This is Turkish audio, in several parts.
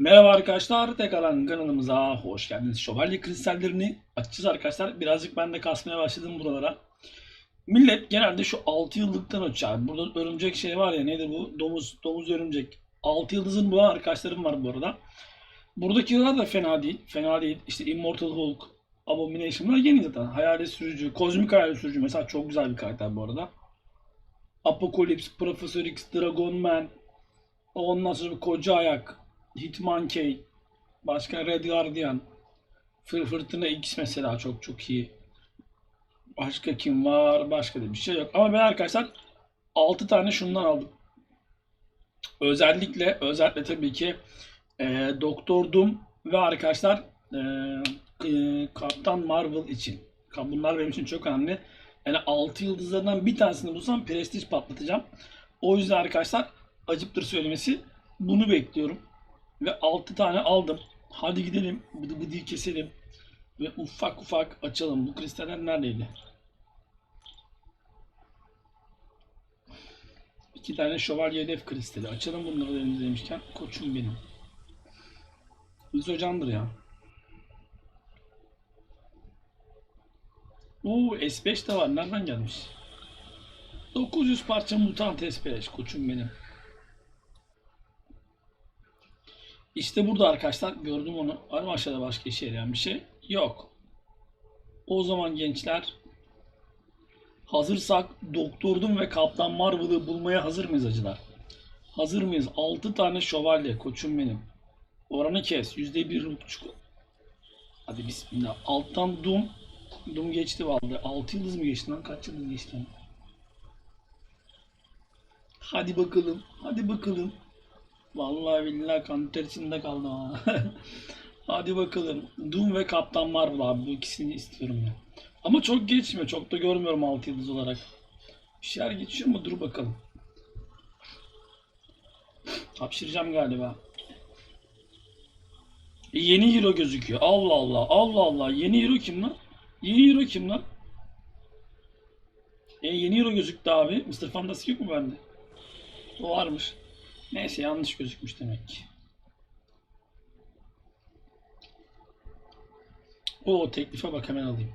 Merhaba arkadaşlar, tekrardan kanalımıza hoş geldiniz. Şövalye kristallerini açacağız arkadaşlar. Birazcık ben de kasmaya başladım buralara. Millet genelde şu 6 yıllıktan açıyor. Burada örümcek şey var ya nedir bu? Domuz, domuz örümcek. 6 yıldızın bulan arkadaşlarım var bu arada. Buradakiler de fena değil. Fena değil. İşte Immortal Hulk, Abomination bunlar yeni zaten. Hayalet sürücü, kozmik hayalet sürücü mesela çok güzel bir karakter bu arada. Apocalypse, Professor X, Dragon Man, ondan sonra koca ayak, Hitmonkey, başka Red Guardian, Fır Fırtına X mesela çok çok iyi. Başka kim var? Başka da bir şey yok. Ama ben arkadaşlar 6 tane şundan aldım. Özellikle özellikle tabii ki e, Doktor Doom ve arkadaşlar e, e, Kaptan Marvel için. Bunlar benim için çok önemli. Yani 6 yıldızlarından bir tanesini bulsam prestij patlatacağım. O yüzden arkadaşlar acıptır söylemesi bunu bekliyorum. Ve 6 tane aldım. Hadi gidelim. Bıdı bıdıyı keselim. Ve ufak ufak açalım. Bu kristaller neredeydi? İki tane şövalye hedef kristali. Açalım bunları da elimizde demişken. Koçum benim. Biz hocandır ya. Oo S5 de var. Nereden gelmiş? 900 parça mutant S5. Koçum benim. İşte burada arkadaşlar gördüm onu. Var mı aşağıda başka işe yarayan bir şey? Yok. O zaman gençler hazırsak Doktordum ve Kaptan Marvel'ı bulmaya hazır mıyız acılar? Hazır mıyız? 6 tane şövalye koçum benim. Oranı kes. %1.5. Hadi bismillah. Alttan Doom. Doom geçti vallahi. 6 yıldız mı geçti lan? Kaç yıldız geçti lan? Hadi bakalım. Hadi bakalım. Vallahi billahi kan ter içinde kaldım ha. Hadi bakalım. Doom ve Kaptan Marvel abi bu ikisini istiyorum ya. Ama çok geçmiyor. Çok da görmüyorum 6 yıldız olarak. Bir şeyler geçiyor mu? Dur bakalım. Hapşıracağım galiba. E, yeni hero gözüküyor. Allah Allah. Allah Allah. Yeni hero kim lan? Yeni hero kim lan? E, yeni hero gözüktü abi. Mr. Fantasy yok mu bende? O varmış. Neyse yanlış gözükmüş demek ki. O teklife bak hemen alayım.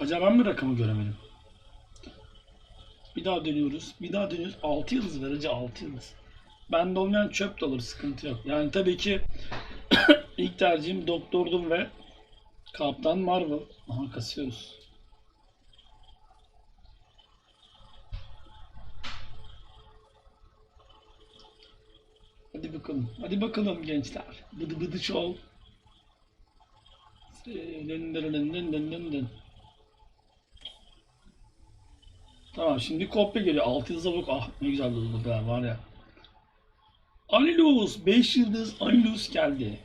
Acaba ben mi rakamı göremedim? Bir daha dönüyoruz. Bir daha dönüyoruz. 6 yıldız verici 6 yıldız. Bende olmayan çöp de olur. Sıkıntı yok. Yani tabii ki ilk tercihim Doktordum ve Kaptan Marvel. Aha kasıyoruz. Hadi bakalım. Hadi bakalım gençler. Bıdı bıdı şov. Dın dın dın dın dın dın. Tamam şimdi kopya geliyor. 6 yıldıza bak. Ah ne güzel oldu be var ya. Anilus 5 yıldız Anilus geldi.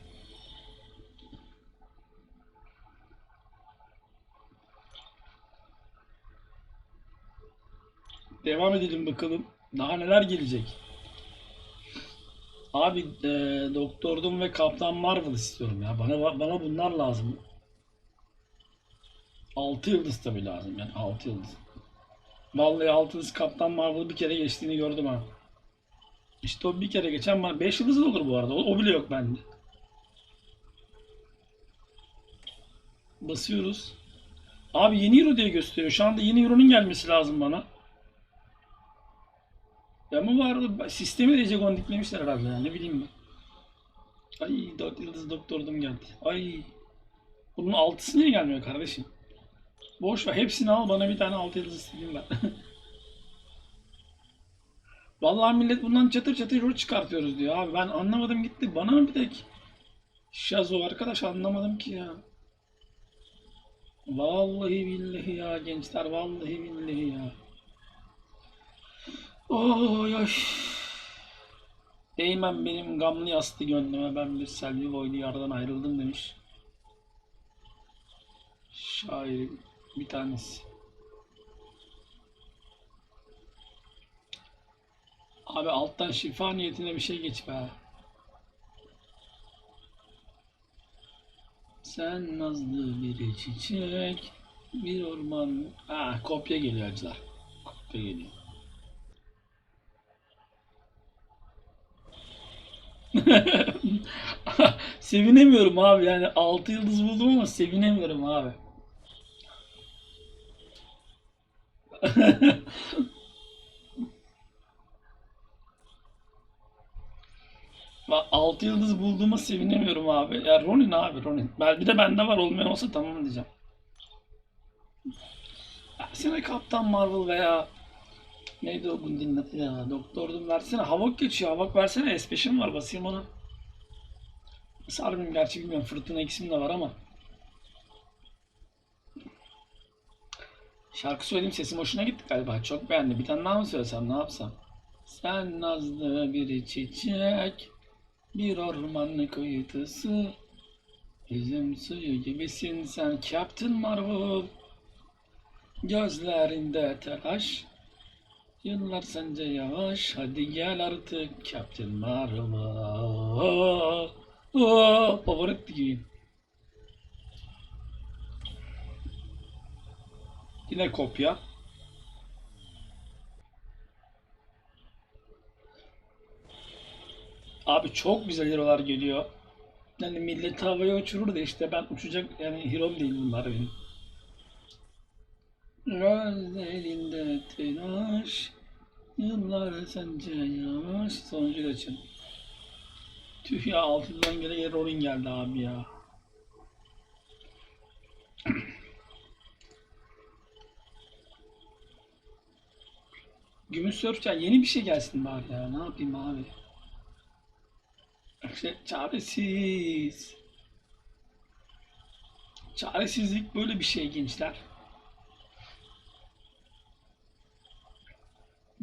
Devam edelim bakalım. Daha neler gelecek. Abi e, Doktordum ve Kaptan Marvel istiyorum ya. Bana bana bunlar lazım. 6 yıldız tabii lazım yani 6 yıldız. Vallahi 6 yıldız Kaptan Marvel'ı bir kere geçtiğini gördüm ha. İşte o bir kere geçen bana 5 yıldız olur bu arada. O, o bile yok bende. Basıyoruz. Abi yeni euro diye gösteriyor. Şu anda yeni euronun gelmesi lazım bana. Ya mı vardı? Sistemi de Ejegon diklemişler herhalde ya. Ne bileyim ben. Ay 4 yıldız doktordum geldi. Ay. Bunun altısı niye gelmiyor kardeşim? Boş ver. Hepsini al bana bir tane altı yıldız isteyeyim ben. Vallahi millet bundan çatır çatır rol çıkartıyoruz diyor abi. Ben anlamadım gitti. Bana mı bir tek? Şazo arkadaş anlamadım ki ya. Vallahi billahi ya gençler. Vallahi billahi ya. Oy oy. Değmem benim gamlı yastı gönlüme ben bir selvi boylu yardan ayrıldım demiş. Şair bir tanesi. Abi alttan şifa niyetine bir şey geç be. Sen nazlı bir çiçek, bir orman. Ha kopya geliyor acılar. Kopya geliyor. sevinemiyorum abi yani 6 yıldız buldum ama sevinemiyorum abi. Bak 6 yıldız bulduğuma sevinemiyorum abi. Ya Ronin abi Ronin. Ben, bir de bende var olmayan olsa tamam diyeceğim. Versene Kaptan Marvel veya neydi o Gundin'in adı ya? Doktor Doom versene. Havok geçiyor. Havok versene. S5'im var. Basayım ona. Sarmıyorum gerçi bilmiyorum. Fırtına ikisinin de var ama. Şarkı söyleyeyim sesim hoşuna gitti galiba. Çok beğendi. Bir tane daha mı söylesem ne yapsam? Sen nazlı bir çiçek, bir orman kıyısı. Üzüm suyu gibisin sen Captain Marvel. Gözlerinde telaş. Yıllar sence yavaş. Hadi gel artık Captain Marvel. Oh, favorit gibiyim. Yine kopya. Abi çok güzel hero'lar geliyor. Yani millet havaya uçurur da işte ben uçacak yani hero değil bunlar benim. Gözlerinde telaş Yıllar sence yavaş Sonuncu geçin Tüh ya altından gene Ronin geldi abi ya. Gümüş Sörfçen yeni bir şey gelsin bari ya ne yapayım abi? İşte çaresiz. Çaresizlik böyle bir şey gençler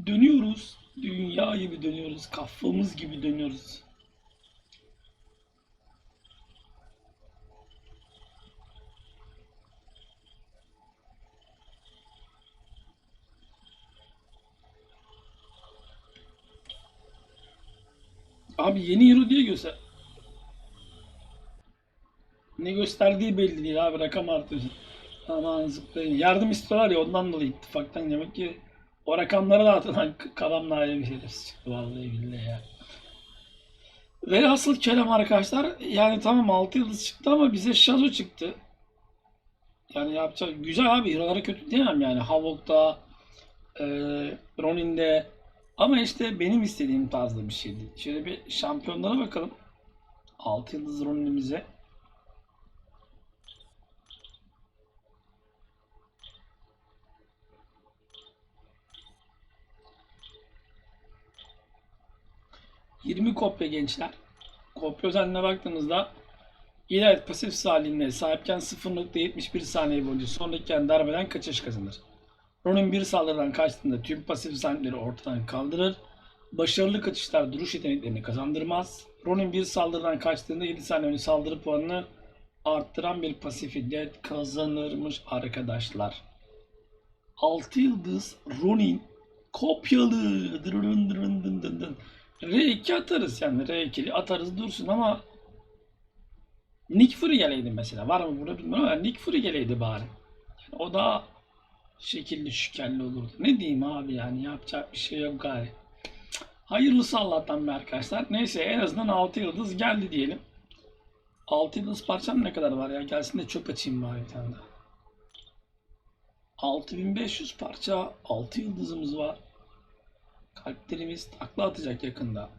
Dönüyoruz. Dünya gibi dönüyoruz. Kafamız gibi dönüyoruz. Abi yeni hero diye göster. Ne gösterdiği belli değil abi rakam artıyorsun. Aman zıplayın. Yardım istiyorlar ya ondan dolayı ittifaktan demek ki o rakamlara da atılan kalamla ayrı bir çıktı vallahi billahi ya. Velhasıl kelam arkadaşlar yani tamam 6 yıldız çıktı ama bize Şazo çıktı. Yani yapacak güzel abi hero'lara kötü diyemem yani Havok'ta e, Ronin'de ama işte benim istediğim tarzda bir şeydi. Şöyle bir şampiyonlara bakalım. 6 yıldız Ronin'imize. ...20 kopya gençler. Kopya özelliğine baktığımızda... ...ileride pasif halinde sahipken 0.71 saniye boyunca sonraki darbeden kaçış kazanır. Ronin bir saldırıdan kaçtığında tüm pasif sahipleri ortadan kaldırır. Başarılı kaçışlar duruş yeteneklerini kazandırmaz. Ronin bir saldırıdan kaçtığında 7 saniye önce saldırı puanını arttıran bir pasifiyet kazanırmış arkadaşlar. 6 yıldız Ronin kopyalı. Dırın. R2 atarız yani R2'li atarız dursun ama Nick Fury geleydi mesela. Var mı burada bilmiyorum ama Nick Fury geleydi bari. Yani o da şekilli şükelli olurdu. Ne diyeyim abi yani yapacak bir şey yok gari. Hayırlısı Allah'tan be arkadaşlar. Neyse en azından 6 yıldız geldi diyelim. 6 yıldız parçam ne kadar var ya? Gelsin de çöp açayım bari bir tane daha. 6500 parça 6 yıldızımız var. Kalplerimiz takla atacak yakında.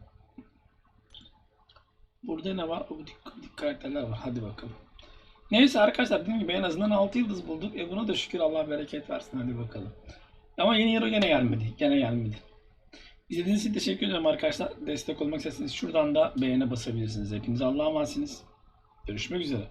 Burada ne var? O dik, karakterler var. Hadi bakalım. Neyse arkadaşlar dediğim gibi en azından 6 yıldız bulduk. E buna da şükür Allah bereket versin. Hadi bakalım. Ama yeni hero gene gelmedi. Gene gelmedi. İzlediğiniz için teşekkür ederim arkadaşlar. Destek olmak isterseniz şuradan da beğene basabilirsiniz. Hepinize Allah'a emanetsiniz. Görüşmek üzere.